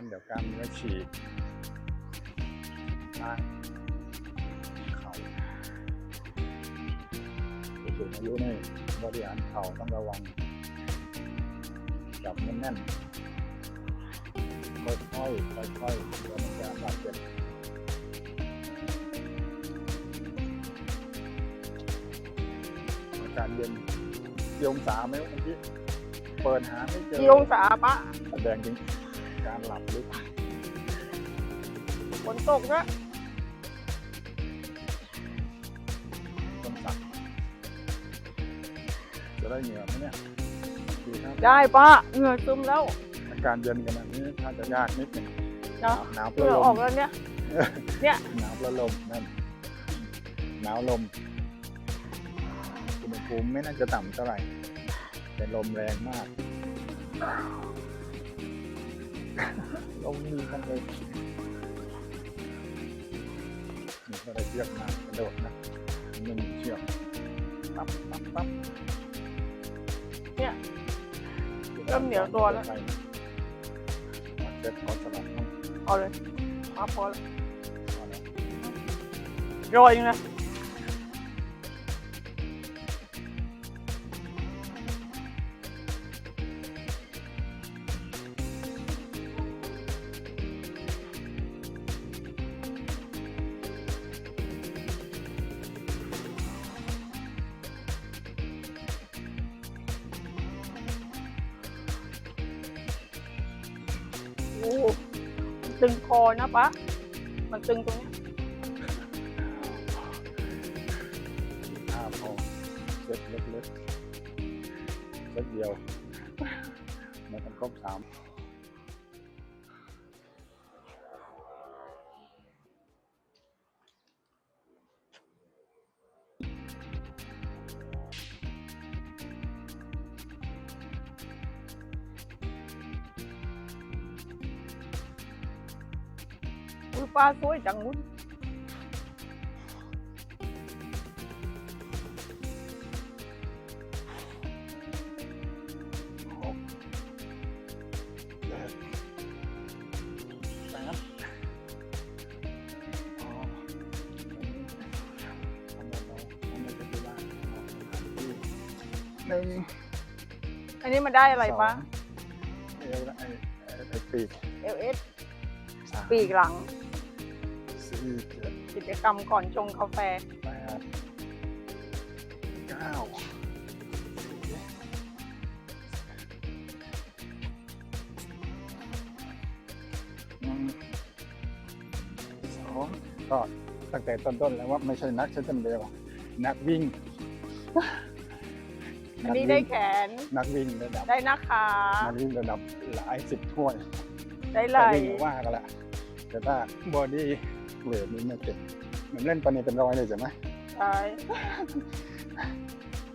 างั้นเดี๋ยวกล้ามเนื้อฉีกล่างเข่าผู้สูงอายุนี่บริหารเข่าต้องระวังจับแน่นๆค่อยๆค่อยๆเดี๋ยวมันจะบาดเจ็บอากาศเย็นกี่องศาไหมเมื่อกี้เปิดหาไม่เจอกี่องศาปะแสดงถึงการหลับลึกฝนตกนะต้นสักจะได้เหงื่อไหมเนี่ยดีครับได้ปะเหงื่อซึมแล้วอาการเย็นขนาดนี้ถ้าจะยากนิดหนึ่งเนาะหนาวเหประงื่อลออกมแล้วเนี่ย หนาวประลมนั่นหนาวลมอุณหภูมิไม่น่าจะต่ำเท่าไหร่แต่ลมแรงมาก ลมมีกันเลยนี่ก็ได้เชือกมากระโดดนะมันมีเชือกปั๊บปั๊บปั๊บเนี่ยเริ่มเหนียวตัวแล้วเซ็ตคอสลับต้องเอาเลยมาพอแล้วพอแล้วโรยนะ ตึงคอนะปะมันตึงตรงเนี้ยห้าพอเล็กเล็กๆเล็กเดียวมันต้องครบสาม อุ้ยปลาสวยจังวุ้นหกเจ็ดแปดอ๋อทำไมเราทำไมจะไปได้หนึ่งอันนี้มันได้อะไรปะสงเอวและไอ้ไอ้ไอ้ปีกเอลเอสสาม ปีกหลัง สี่เจ็ดกิจกรรมก่อนชงกาแฟแปดเก้าหนึ่งสองก็ตั้งแต่ต้นๆแล้วว่าไม่ใช่นักเชตันเบลนักวิ่ง อันนี้ได้แขน นักวิ่งระดับได้หน้าขานักวิ่งระดับหลายสิบถ้วยได้ไหลแต่วิ่งก็ว่ากันแหละแต่ถ้าบอดี้ เวทนี่ไม่เก่งเหมือนเล่นปานนีเป็นร้อยเลยใช่ไหมใช่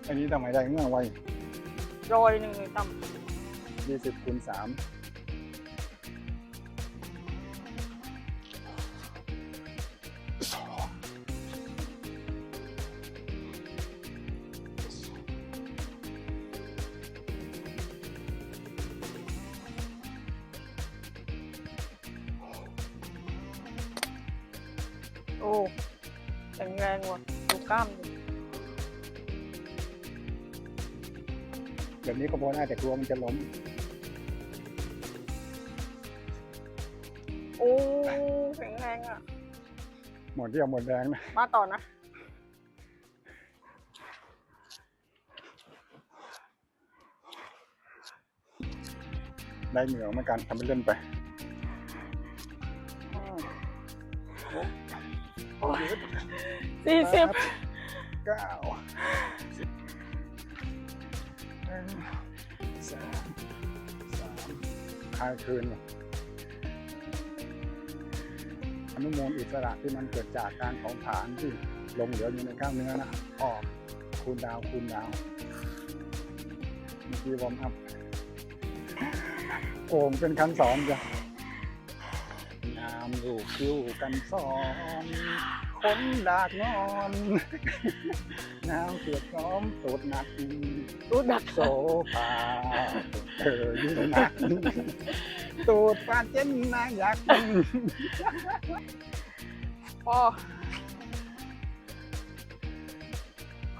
อันนี้ทำไมได้เมื่อไวโรยหนึ่งเลยต่ยี่สิบคูณสาม ล้ามดิแบบนี้ก็พอได้แต่กลัวมันจะล้ม โอ้แข็งแรงอะ หมดเรี่ยวหมดแรงนะ มาต่อนะ ได้เหนียวเหมือนกันทำไปเล่นไปสี่สิบ เก้าหนึ่งสองสามคลายคืนอนุโมลอิสระที่มันเกิดจากการของฐานที่ลงเหลืออยู่ในกล้ามเนื้อนะออกคูณดาวคูณดาวเมื่อกี้วอร์มอัพโอ่งเป็นคันสอนจ้ะงามรูปคิ้วกันสอน คนดากงอนน้ำเกลือพร้อมตูดหนักรู้ดักโซฟาเธอยิ่งหนักตูดปลาเจนนางยักษ์พอ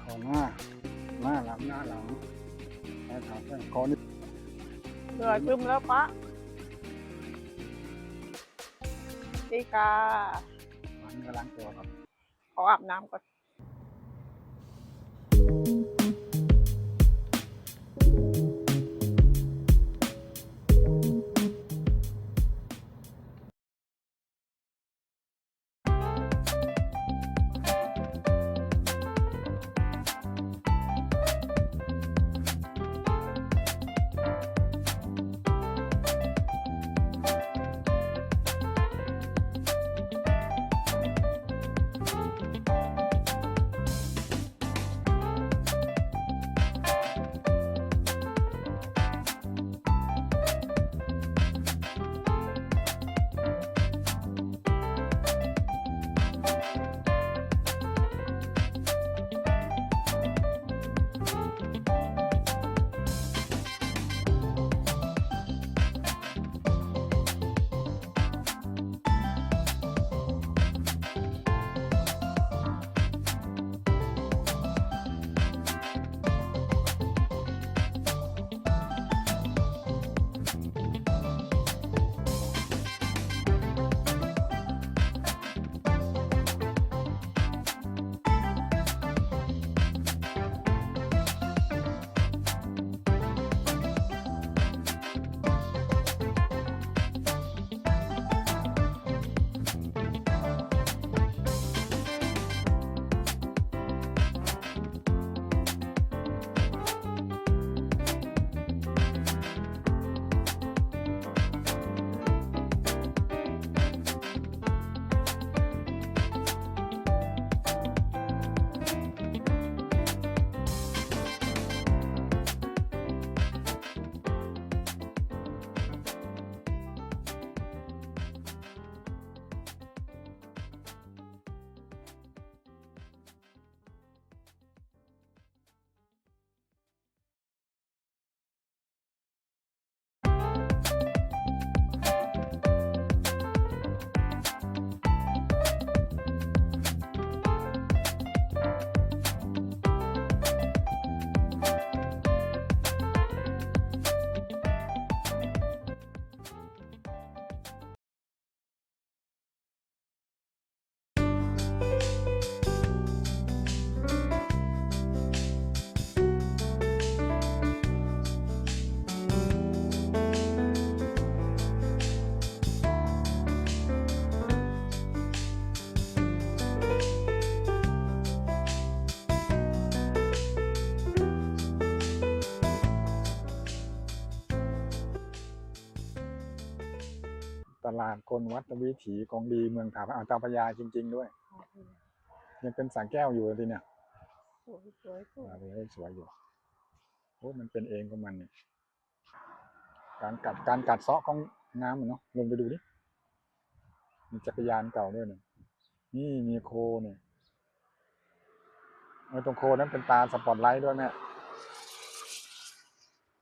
ขอหน้าหน้าหลังหน้าหลังแค่ขาแค่คอนี่เหนื่อยซึมแล้วปะดีกาล้างเนื้อล้างตัวครับ ขออาบน้ำก่อน ลาดคนวัดวิถีของดีเมืองถาพระอ่าวเจ้าพระยาจริง ๆ ด้วย ยังเป็นสางแก้วอยู่เลยทีเนี่ยสวยสวยสวยมาเลยสวยอยู่โอ้ยมันเป็นเองของมันเนี่ยการกัดการกัดเซาะของน้ำมันเนาะลงไปดูดิมีจักรยานเก่าด้วยเนี่ยนี่มีโคเนี่ยไอ้ตรงโคนั้นเป็นตาสปอตไลท์ด้วยแม่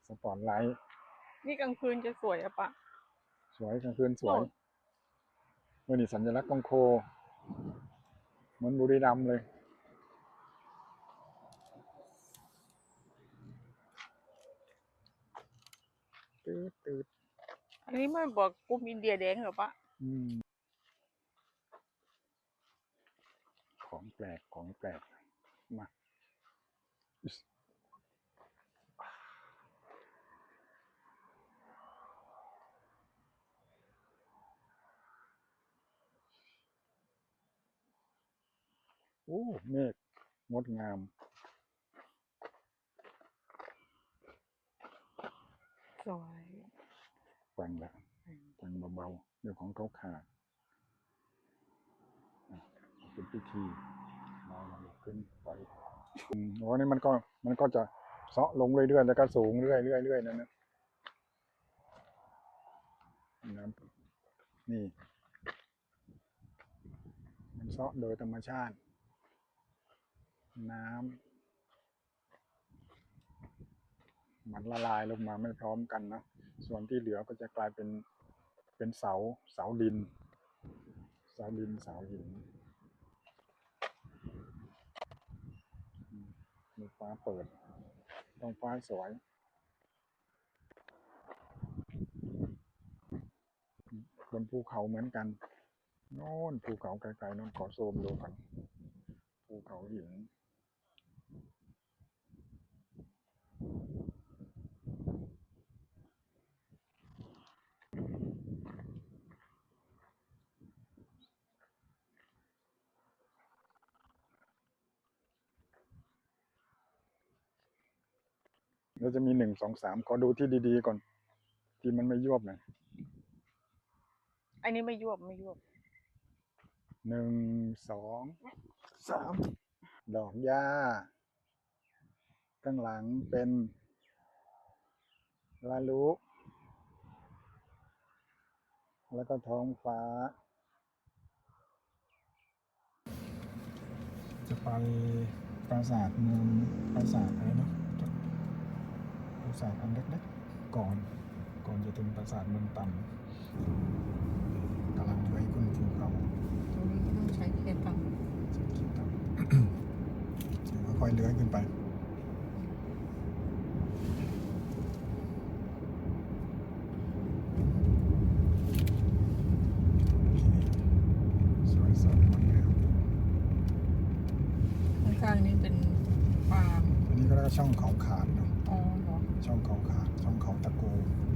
สปอตไลท์นี่กลางคืนจะสวยอะปะ สวยกลางคืนสวยโอ้เมื่อนี่สัญลักษณ์ของโค เหมือนบุรีรัมย์เลย ตืดตืดอันนี้ไม่บอกกลุ่มอินเดียแดงเหรอปะอืมของแปลกของแปลกมา โอ้เมฆงดงาม สวยแกว่งแล้วแกว่งเบาๆเดี๋ยวของเขาขาดอะเป็นพิธีเราเราขึ้นไปอืมโอ้นี่มันก็มันก็จะเซาะลงเรื่อยๆแล้วก็สูงเรื่อยๆเรื่อยๆนั่นนะน้ำนี่ มันเซาะโดยธรรมชาติ น้ำมันละลายลงมาไม่พร้อมกันนะ ส่วนที่เหลือก็จะกลายเป็นเป็นเสาเสาดิน เสาดินเสาหินมีฟ้าเปิดท้องฟ้าสวยบนภูเขาเหมือนกันโน่นภูเขาไกลๆโน่นขอโซมดูกันภูเขาหิน เราจะมีหนึ่งสองสามขอดูที่ดีๆก่อน ที่มันไม่ยวบหน่อยอันนี้ไม่ยวบไม่ยวบหนึ่งสองสามดอกหญ้า ข้างหลังเป็นลาลุแล้วก็ท้องฟ้า จะไปปราสาทเมืองปราสาทอะไรเนาะปรา สาทอันเล็กๆก่อน ก่อนจะถึงปราสาทเมืองต่ำกำลังช่วยขึ้นภูเขาตรงนี้ก็ต้องใช้เคตังสังเกตครับค่อยๆเลื้อยขึ้นไป สวยสดงดงาม ข้างๆนี้เป็นฟาร์ม อันนี้ก็เรียกว่าช่องเขาขาดเนาะ อ๋อเหรอ ช่องเขาขาด ช่องเขาตะโก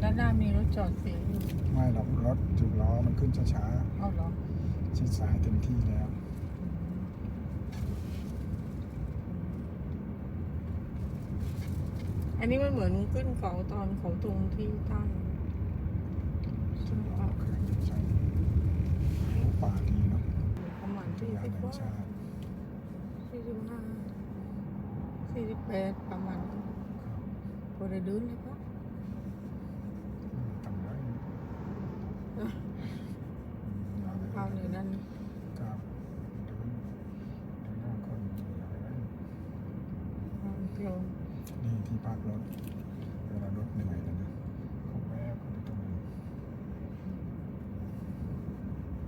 ด้านหน้า มีรถจอดเสียอยู่ไม่หรอกรถถึงล้อมันขึ้นช้าเอาเหรอๆชิดซ้ายเต็มที่แล้ว อันนี้มันเหมือนขึ้นเขาตอนเขาตรงที่ใต้ถึงล้อเคยใช่โอ้ป่าดีเนาะประมาณทุกสี่อย่างสิบแห่งว่าชาติสี่สิบห้าสี่สิบแปดประมาณนั้นพอได้เดินเลยปะ อืมต่ำร้อยอืม เข้าในนั้นครับเดินเดินหน้าคนใหญ่เลยเพียวนี่ที่พักรถเวลารถเหนื่อยแล้วนะเขาแวะเขาไปตรงนี้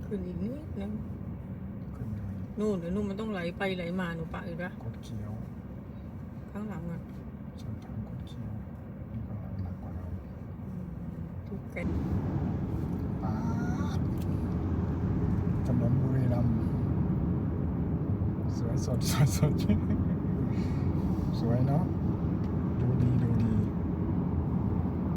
ขึ้นอีกนิดนึงขึ้นเนินนู่นเดี๋ยวนู่นมันต้องไหลไปไหลมาหนูปะอีกนะคดเคี้ยวข้างหลังอะชนทางคดเคี้ยวนี่ก็หนักกว่าเรา ทุกแกปาดถนนบุรีรัมย์ สวยสดสว